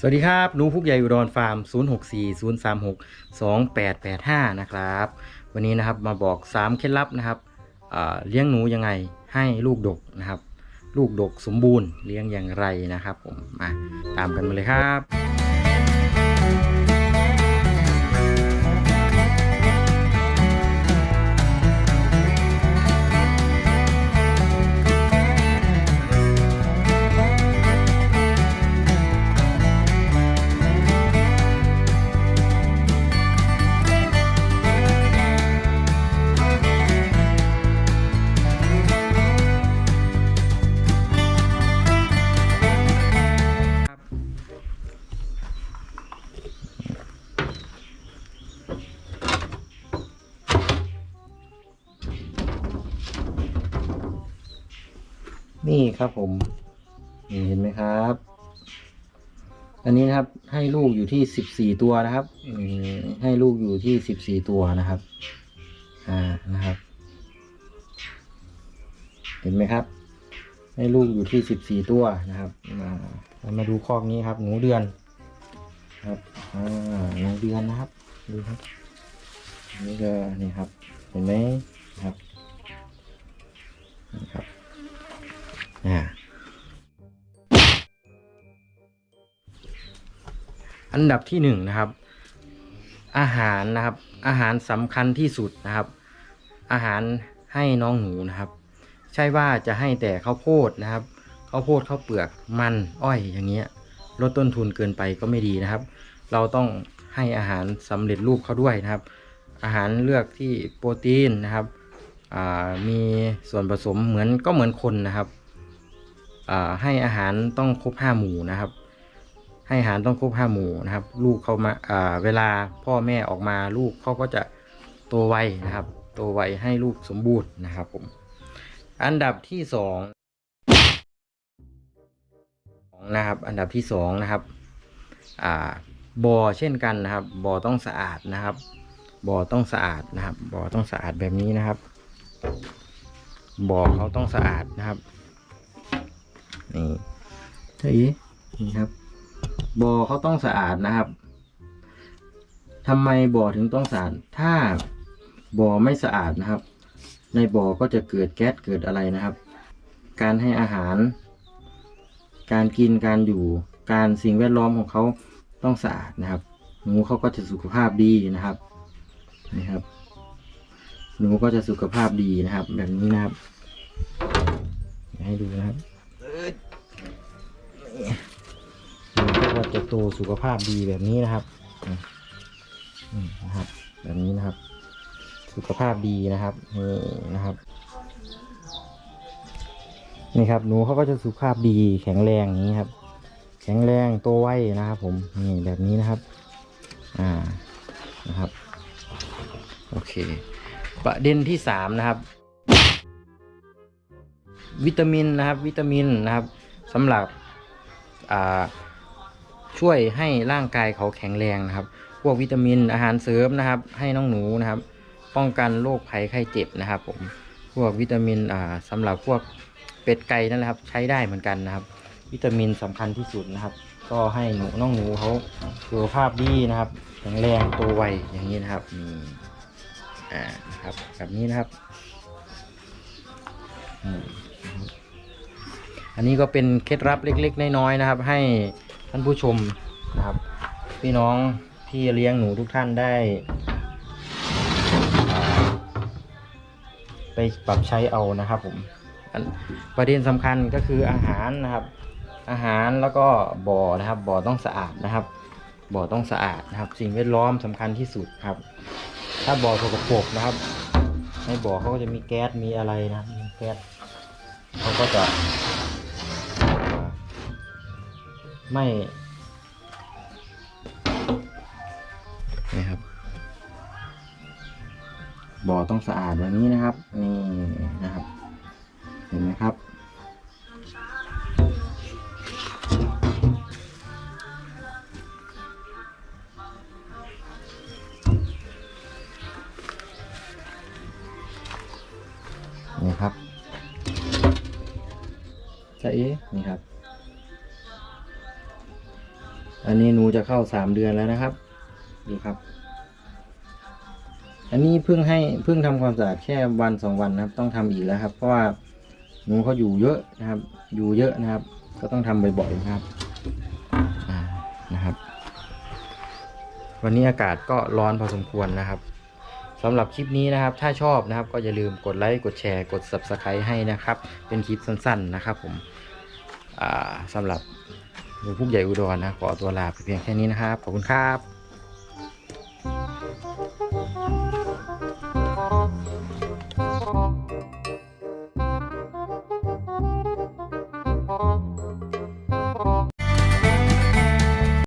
สวัสดีครับหนูพุกใหญ่อุดรฟาร์ม 0640362885 นะครับ วันนี้นะครับมาบอก 3 เคล็ดลับนะครับเลี้ยงหนูยังไงให้ลูกดกนะครับ ลูกดกสมบูรณ์เลี้ยงอย่างไรนะครับผมมาตามกันมาเลยครับ นี่ครับผมนี่เห็นไหมครับ อันนี้นะครับให้ลูกอยู่ที่สิบสี่ตัวนะครับให้ลูกอยู่ที่สิบสี่ตัวนะครับ อ่านะครับ เห็นไหมครับ ให้ลูกอยู่ที่สิบสี่ตัวนะครับอ่าเรามาดูคอกนี้ครับ หนูเดือนครับอ่าหนูเดือนนะครับ ดูครับนี่ก็นี่ครับ เห็นไหมครับ อันดับที่หนึ่งนะครับ อาหารนะครับ อาหารสำคัญที่สุดนะครับ อาหารให้น้องหนูนะครับ ใช่ว่าจะให้แต่ข้าวโพดนะครับข้าวโพดข้าวเปลือกมันอ้อยอย่างเงี้ยลดต้นทุนเกินไปก็ไม่ดีนะครับ เราต้องให้อาหารสำเร็จรูปเขาด้วยนะครับ อาหารเลือกที่โปรตีนนะครับมีส่วนผสมเหมือนก็เหมือนคนนะครับให้อาหารต้องครบห้าหมู่นะครับ ให้อาหารต้องครบห้าหมู่นะครับ ลูกเขามาอ่าเวลาพ่อแม่ออกมาลูกเขาก็จะโตไวนะครับ โตไวให้ลูกสมบูรณ์นะครับผม อันดับที่สองนะครับ อันดับที่สองนะครับอ่าบ่อเช่นกันนะครับบ่อต้องสะอาดนะครับบ่อต้องสะอาดนะครับบ่อต้องสะอาดแบบนี้นะครับบ่อเขาต้องสะอาดนะครับนี่เฮ้ยนี่ครับ บ่อเขาต้องสะอาดนะครับทำไมบ่อถึงต้องสะอาด ถ้าบ่อไม่สะอาดนะครับ ในบ่อก็จะเกิดแก๊สเกิดอะไรนะครับ การให้อาหาร การกินการอยู่ การสิ่งแวดล้อมของเขาต้องสะอาดนะครับ หนูเขาก็จะสุขภาพดีนะครับนี่ครับ หนูก็จะสุขภาพดีนะครับ แบบนี้นะครับ ให้ดูนะครับ มันก็จะโตสุขภาพดีแบบนี้นะครับนะครับ แบบนี้นะครับ สุขภาพดีนะครับนี่นะครับ นี่ครับหนูเขาก็จะสุขภาพดีแข็งแรงอย่างนี้ครับ แข็งแรงโตไวนะครับ ผมนี่แบบนี้นะครับ อ่านะครับโอเค ประเด็นที่สามนะครับ วิตามินนะครับ วิตามินนะครับสำหรับอ่า ช่วยให้ร่างกายเขาแข็งแรงนะครับ พวกวิตามินอาหารเสริมนะครับ ให้น้องหนูนะครับ ป้องกันโรคภัยไข้เจ็บนะครับ ผม พวกวิตามินอ่าสำหรับพวกเป็ดไก่นั่นแหละครับใช้ได้เหมือนกันนะครับ วิตามินสำคัญที่สุดนะครับ ก็ให้หนูน้องหนูเขาสุขภาพดีนะครับ แข็งแรงโตวไวอย่างนี้นะครับนี่อ่านะครับแบบนี้นะครับอันนี้ก็เป็นเคล็ดลับเล็ก ๆ น้อยๆนะครับ ให้ ท่านผู้ชมนะครับ พี่น้องที่เลี้ยงหนูทุกท่านได้ ไปปรับใช้เอานะครับผมประเด็นสำคัญก็คืออาหารนะครับ อาหารแล้วก็บ่อนะครับบ่อต้องสะอาดนะครับบ่อต้องสะอาดนะครับ สิ่งแวดล้อมสำคัญที่สุดครับ ถ้าบ่อสกปรกนะครับ ในบ่อเขาก็จะมีแก๊สมีอะไรนะมีแก๊สเขาก็จะ ไม่นี่ครับบ่อต้องสะอาดแบบนี้นะครับ นี่นะครับ เห็นไหมครับ นี่ครับจะเอ๊นี่ครับ อันนี้หนูจะเข้าสามเดือนแล้วนะครับ ดูครับ อันนี้เพิ่งให้เพิ่งทำความสะอาดแค่วันสองวันนะครับ ต้องทำอีกแล้วครับ เพราะว่าหนูเขาอยู่เยอะนะครับ อยู่เยอะนะครับ ก็ต้องทำบ่อยๆนะครับนะครับ วันนี้อากาศก็ร้อนพอสมควรนะครับสำหรับคลิปนี้นะครับ ถ้าชอบนะครับ ก็อย่าลืมกดไลค์กดแชร์กด subscribe ให้นะครับ เป็นคลิปสั้นๆนะครับผมสำหรับ หนูผู้ใหญ่อุดรนะขอตัวลาไปเพียงแค่นี้นะครับ ขอบคุณครับ